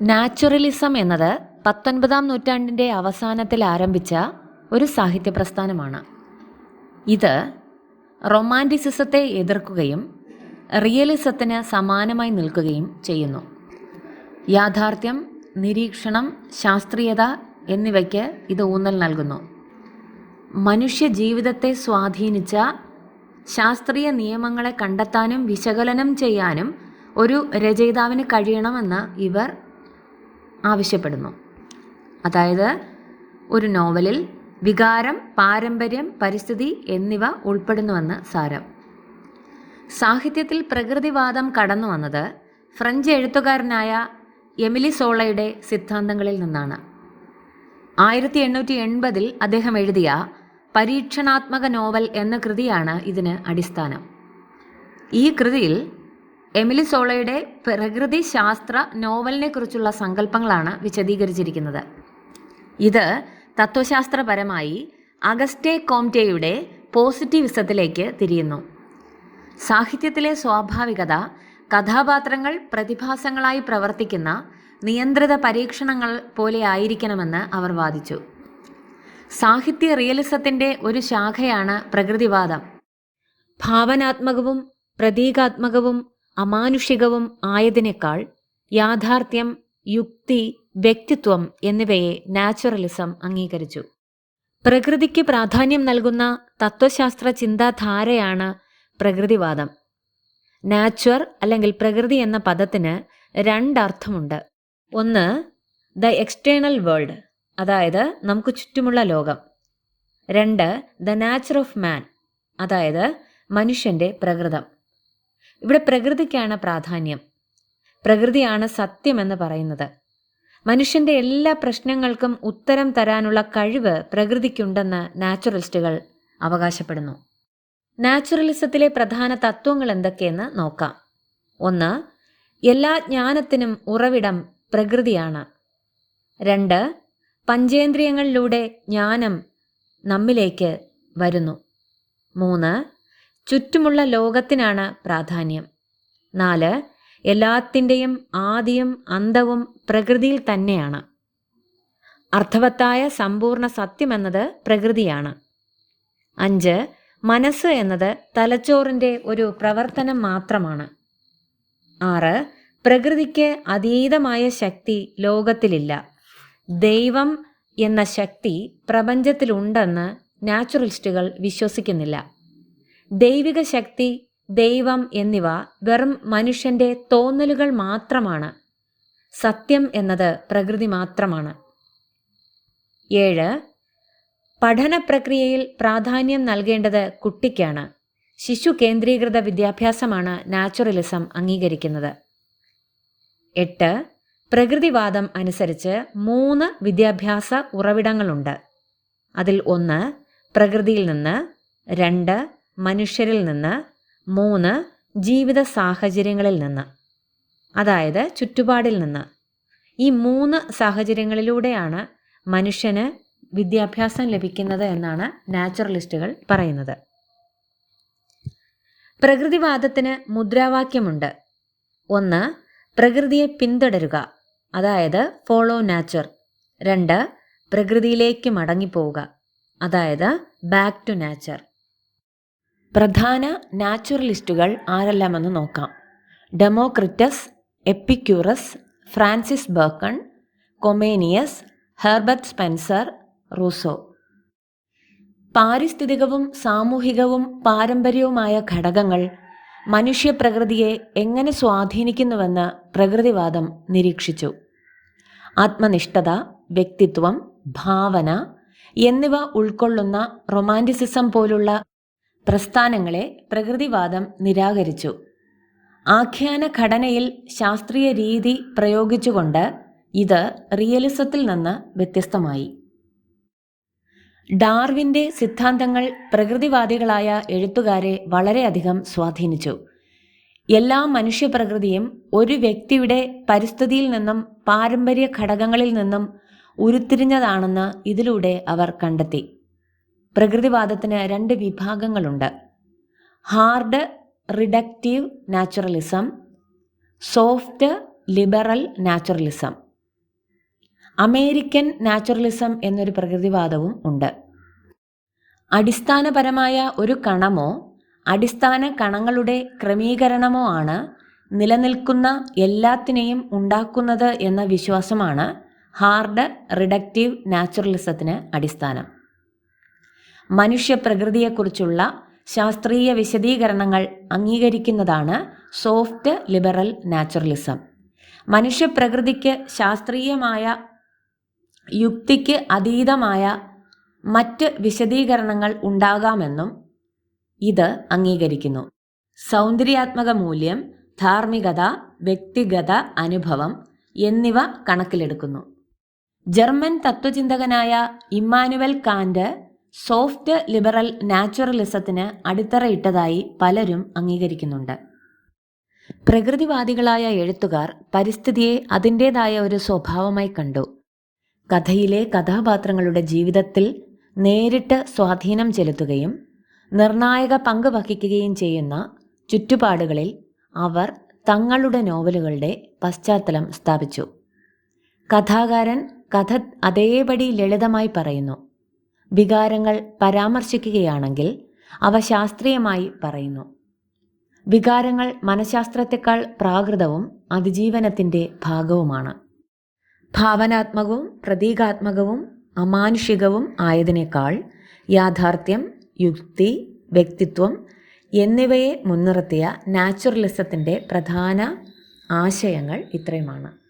Naturalism എന്നത് പത്തൊൻപതാം നൂറ്റാണ്ടിന്റെ അവസാനത്തിൽ ആരംഭിച്ച ഒരു സാഹിത്യ പ്രസ്ഥാനമാണ് ഇത് റൊമാന്റിസിസത്തെ എതിർക്കുകയും റിയലിസത്തിന് സമാനമായി നിൽക്കുകയും ചെയ്യുന്നു. യാഥാർത്ഥ്യം നിരീക്ഷണം ശാസ്ത്രീയത എന്നിവയ്ക്ക് ഇത് ഊന്നൽ നൽകുന്നു. മനുഷ്യ ജീവിതത്തെ സ്വാധീനിച്ച ശാസ്ത്രീയ നിയമങ്ങളെ കണ്ടെത്താനും വിശകലനം ചെയ്യാനും ഒരു രചയിതാവിന് കഴിയണമെന്ന് ഇവർ ആവശ്യപ്പെടുന്നു. അതായത് ഒരു നോവലിൽ വികാരം പാരമ്പര്യം പരിസ്ഥിതി എന്നിവ ഉൾപ്പെടുന്നുവെന്ന് സാരം. സാഹിത്യത്തിൽ പ്രകൃതിവാദം കടന്നു വന്നത് ഫ്രഞ്ച് എഴുത്തുകാരനായ എമിലി സോളയുടെ സിദ്ധാന്തങ്ങളിൽ നിന്നാണ്. ആയിരത്തി എണ്ണൂറ്റി എൺപതിൽ അദ്ദേഹം എഴുതിയ പരീക്ഷണാത്മക നോവൽ എന്ന കൃതിയാണ് ഇതിന് അടിസ്ഥാനം. ഈ കൃതിയിൽ എമിലി സോളയുടെ പ്രകൃതി ശാസ്ത്ര നോവലിനെ കുറിച്ചുള്ള സങ്കല്പങ്ങളാണ് വിശദീകരിച്ചിരിക്കുന്നത്. ഇത് തത്വശാസ്ത്രപരമായി അഗസ്റ്റേ കോംറ്റെയുടെ പോസിറ്റിവിസത്തിലേക്ക് തിരിയുന്നു. സാഹിത്യത്തിലെ സ്വാഭാവികത കഥാപാത്രങ്ങൾ പ്രതിഭാസങ്ങളായി പ്രവർത്തിക്കുന്ന നിയന്ത്രിത പരീക്ഷണങ്ങൾ പോലെ ആയിരിക്കണമെന്ന് അവർ വാദിച്ചു. സാഹിത്യ റിയലിസത്തിന്റെ ഒരു ശാഖയാണ് പ്രകൃതിവാദം. ഭാവനാത്മകവും പ്രതീകാത്മകവും അമാനുഷികവും ആയതിനേക്കാൾ യാഥാർത്ഥ്യം യുക്തി വ്യക്തിത്വം എന്നിവയെ നാച്ചുറലിസം അംഗീകരിച്ചു. പ്രകൃതിക്ക് പ്രാധാന്യം നൽകുന്ന തത്വശാസ്ത്ര ചിന്താധാരയാണ് പ്രകൃതിവാദം. നാച്ചുർ അല്ലെങ്കിൽ പ്രകൃതി എന്ന പദത്തിന് രണ്ടർത്ഥമുണ്ട്. ഒന്ന് ദ എക്സ്റ്റേണൽ വേൾഡ് അതായത് നമുക്ക് ചുറ്റുമുള്ള ലോകം. രണ്ട് ദ നാച്ചർ ഓഫ് മാൻ അതായത് മനുഷ്യന്റെ പ്രകൃതം. ഇവിടെ പ്രകൃതിക്കാണ് പ്രാധാന്യം. പ്രകൃതിയാണ് സത്യമെന്ന് പറയുന്നത്. മനുഷ്യന്റെ എല്ലാ പ്രശ്നങ്ങൾക്കും ഉത്തരം തരാനുള്ള കഴിവ് പ്രകൃതിക്കുണ്ടെന്ന് നാച്ചുറലിസ്റ്റുകൾ അവകാശപ്പെടുന്നു. നാച്ചുറലിസത്തിലെ പ്രധാന തത്വങ്ങൾ എന്തൊക്കെയെന്ന് നോക്കാം. ഒന്ന് എല്ലാ ജ്ഞാനത്തിനും ഉറവിടം പ്രകൃതിയാണ്. രണ്ട് പഞ്ചേന്ദ്രിയങ്ങളിലൂടെ ജ്ഞാനം നമ്മിലേക്ക് വരുന്നു. മൂന്ന് ചുറ്റുമുള്ള ലോകത്തിനാണ് പ്രാധാന്യം. നാല് എല്ലാത്തിന്റെയും ആദിയും അന്തവും പ്രകൃതിയിൽ തന്നെയാണ്. അർത്ഥവത്തായ സമ്പൂർണ സത്യം എന്നത് പ്രകൃതിയാണ്. അഞ്ച് മനസ്സ് എന്നത് തലച്ചോറിന്റെ ഒരു പ്രവർത്തനം മാത്രമാണ്. ആറ് പ്രകൃതിക്ക് അതീതമായ ശക്തി ലോകത്തിലില്ല. ദൈവം എന്ന ശക്തി പ്രപഞ്ചത്തിലുണ്ടെന്ന് നാച്ചുറലിസ്റ്റുകൾ വിശ്വസിക്കുന്നില്ല. ദൈവിക ശക്തി ദൈവം എന്നിവ വെറും മനുഷ്യന്റെ തോന്നലുകൾ മാത്രമാണ്. സത്യം എന്നത് പ്രകൃതി മാത്രമാണ്. ഏഴ് പഠന പ്രക്രിയയിൽ പ്രാധാന്യം നൽകേണ്ടത് കുട്ടിക്കാണ്. ശിശു കേന്ദ്രീകൃത വിദ്യാഭ്യാസമാണ് നാച്ചുറലിസം അംഗീകരിക്കുന്നത്. എട്ട് പ്രകൃതിവാദം അനുസരിച്ച് മൂന്ന് വിദ്യാഭ്യാസ ഉറവിടങ്ങളുണ്ട്. അതിൽ ഒന്ന് പ്രകൃതിയിൽ നിന്ന് രണ്ട് മനുഷ്യരിൽ നിന്ന് മൂന്ന് ജീവിത സാഹചര്യങ്ങളിൽ നിന്ന് അതായത് ചുറ്റുപാടിൽ നിന്ന്. ഈ മൂന്ന് സാഹചര്യങ്ങളിലൂടെയാണ് മനുഷ്യന് വിദ്യാഭ്യാസം ലഭിക്കുന്നത് എന്നാണ് നാച്ചുറലിസ്റ്റുകൾ പറയുന്നത്. പ്രകൃതിവാദത്തിന് മുദ്രാവാക്യമുണ്ട്. ഒന്ന് പ്രകൃതിയെ പിന്തുടരുക അതായത് ഫോളോ നാച്ചർ രണ്ട് പ്രകൃതിയിലേക്ക് മടങ്ങിപ്പോവുക അതായത് ബാക്ക് ടു നാച്ചർ പ്രധാന നാച്ചുറലിസ്റ്റുകൾ ആരെല്ലാമെന്ന് നോക്കാം. Democritus Epicurus Francis Bacon Comenius Herbert Spencer Rousseau. പാരിസ്ഥിതികവും സാമൂഹികവും പാരമ്പര്യവുമായ ഘടകങ്ങൾ മനുഷ്യപ്രകൃതിയെ എങ്ങനെ സ്വാധീനിക്കുന്നുവെന്ന് പ്രകൃതിവാദം നിരീക്ഷിച്ചു. ആത്മനിഷ്ഠത വ്യക്തിത്വം ഭാവന എന്നിവ ഉൾക്കൊള്ളുന്ന റൊമാന്റിസിസം പോലുള്ള പ്രസ്ഥാനങ്ങളെ പ്രകൃതിവാദം നിരാകരിച്ചു. ആഖ്യാന ഘടനയിൽ ശാസ്ത്രീയ രീതി പ്രയോഗിച്ചുകൊണ്ട് ഇത് റിയലിസത്തിൽ നിന്ന് വ്യത്യസ്തമായി. ഡാർവിന്റെ സിദ്ധാന്തങ്ങൾ പ്രകൃതിവാദികളായ എഴുത്തുകാരെ വളരെയധികം സ്വാധീനിച്ചു. എല്ലാ മനുഷ്യപ്രകൃതിയും ഒരു വ്യക്തിയുടെ പരിസ്ഥിതിയിൽ നിന്നും പാരമ്പര്യ ഘടകങ്ങളിൽ നിന്നും ഉരുത്തിരിഞ്ഞതാണെന്ന് ഇതിലൂടെ അവർ കണ്ടെത്തി. പ്രകൃതിവാദത്തിന് രണ്ട് വിഭാഗങ്ങളുണ്ട്. Hard reductive naturalism soft liberal naturalism. American naturalism എന്നൊരു പ്രകൃതിവാദവും ഉണ്ട്. അടിസ്ഥാനപരമായ ഒരു കണമോ അടിസ്ഥാന കണങ്ങളുടെ ക്രമീകരണമോ ആണ് നിലനിൽക്കുന്ന എല്ലാത്തിനെയും ഉണ്ടാക്കുന്നത് എന്ന വിശ്വാസമാണ് ഹാർഡ് റിഡക്റ്റീവ് നാച്ചുറലിസത്തിന് അടിസ്ഥാനം. മനുഷ്യ പ്രകൃതിയെക്കുറിച്ചുള്ള ശാസ്ത്രീയ വിശദീകരണങ്ങൾ അംഗീകരിക്കുന്നതാണ് സോഫ്റ്റ് ലിബറൽ നാച്ചുറലിസം. മനുഷ്യപ്രകൃതിക്ക് ശാസ്ത്രീയമായ യുക്തിക്ക് അതീതമായ മറ്റ് വിശദീകരണങ്ങൾ ഉണ്ടാകാമെന്നും ഇത് അംഗീകരിക്കുന്നു. സൗന്ദര്യാത്മക മൂല്യം ധാർമ്മികത വ്യക്തിഗത അനുഭവം എന്നിവ കണക്കിലെടുക്കുന്നു. ജർമ്മൻ തത്വചിന്തകനായ ഇമ്മാനുവൽ കാന്റ് സോഫ്റ്റ് ലിബറൽ നാച്ചുറലിസത്തിന് അടിത്തറയിട്ടതായി പലരും അംഗീകരിക്കുന്നുണ്ട്. പ്രകൃതിവാദികളായ എഴുത്തുകാർ പരിസ്ഥിതിയെ അതിന്റേതായ ഒരു സ്വഭാവമായി കണ്ടു. കഥയിലെ കഥാപാത്രങ്ങളുടെ ജീവിതത്തിൽ നേരിട്ട് സ്വാധീനം ചെലുത്തുകയും നിർണായക പങ്ക് വഹിക്കുകയും ചെയ്യുന്ന ചുറ്റുപാടുകളിൽ അവർ തങ്ങളുടെ നോവലുകളുടെ പശ്ചാത്തലം സ്ഥാപിച്ചു. കഥാകാരൻ കഥ അതേപടി ലളിതമായി പറയുന്നു. വികാരങ്ങൾ പരാമർശിക്കുകയാണെങ്കിൽ അവ ശാസ്ത്രീയമായി പറയുന്നു. വികാരങ്ങൾ മനഃശാസ്ത്രത്തെക്കാൾ പ്രാകൃതവും അതിജീവനത്തിന്റെ ഭാഗവുമാണ്. ഭാവനാത്മകവും പ്രതീകാത്മകവും അമാനുഷികവും ആയതിനേക്കാൾ യാഥാർത്ഥ്യം യുക്തി വ്യക്തിത്വം എന്നിവയെ മുൻനിർത്തിയ നാച്ചുറലിസത്തിന്റെ പ്രധാന ആശയങ്ങൾ ഇത്രയുമാണ്.